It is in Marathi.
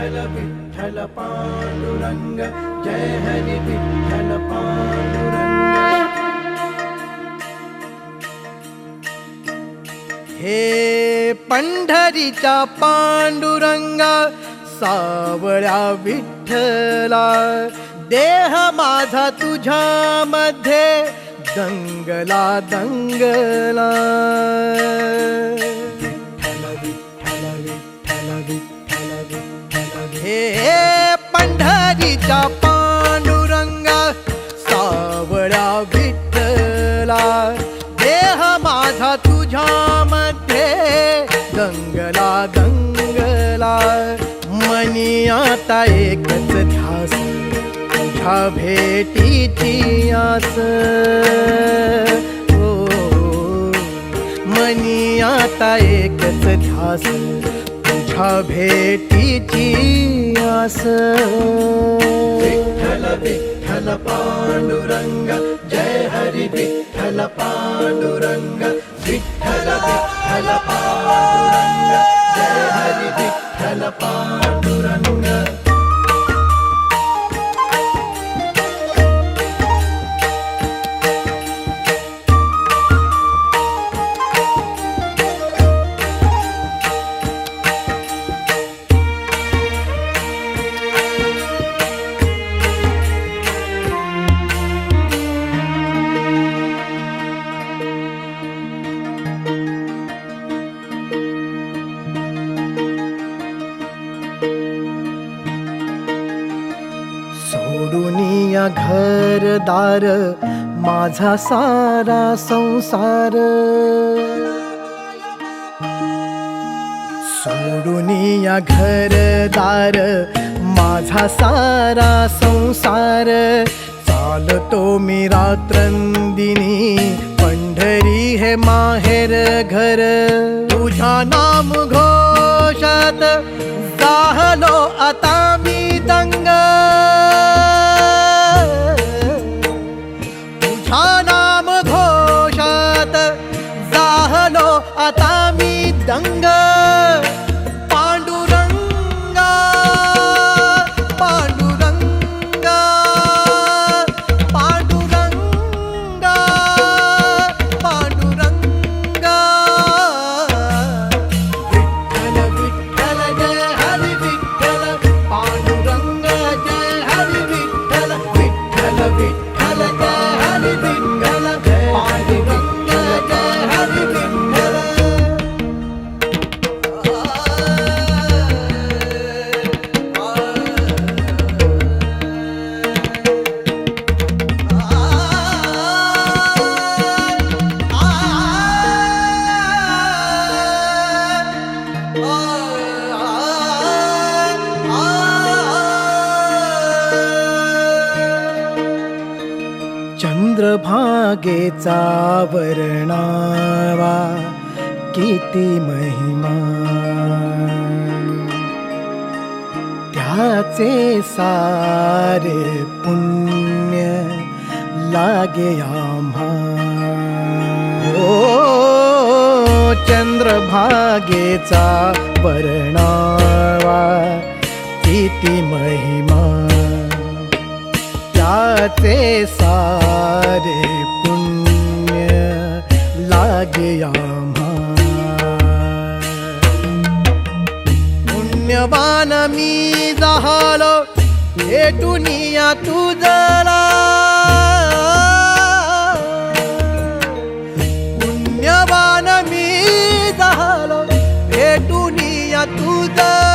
विठ्ठल विठ्ठल पांडुरंग जय हरी विठ्ठल पांडुरंग. हे पंढरीचा पांडुरंगा सावळ्या विठ्ठला देह माझा तुझ्या मध्ये दंगला दंगला. विठ्ठल हे पांडुरंगा सावळा विठ्ठला देह माझा तुझ्या मध्ये दंगला दंगला. मनी आता एकच ध्यास तुझ्या भेटीची आस. हो मनी आता एकच ध्यास विठ्ठला भेटीची आस. विठ्ठल विठ्ठल पांडुरंग जय हरी विठ्ठल पांडुरंग विठ्ठल विठ्ठल पांडुरंग जय घरदार माझा सारा संसार. सोडून या घरदार माझा सारा संसार. चालतो मी रात्रंदिनी पंढरी हे माहेर घर. तुझ्या नाम घोषात जाहलो आता. चंद्रभागेचा वर्णावा किती महिमा. त्याचे सारे पुण्य लागे आम्हा. ओ चंद्रभागेचा वर्णावा किती महिमा. साचे सारे पुण्य लागे आम्हा पुण्यवान मी झालो भेटुनिया तुझला पुण्यवान मी झालो भेटुनिया तुझला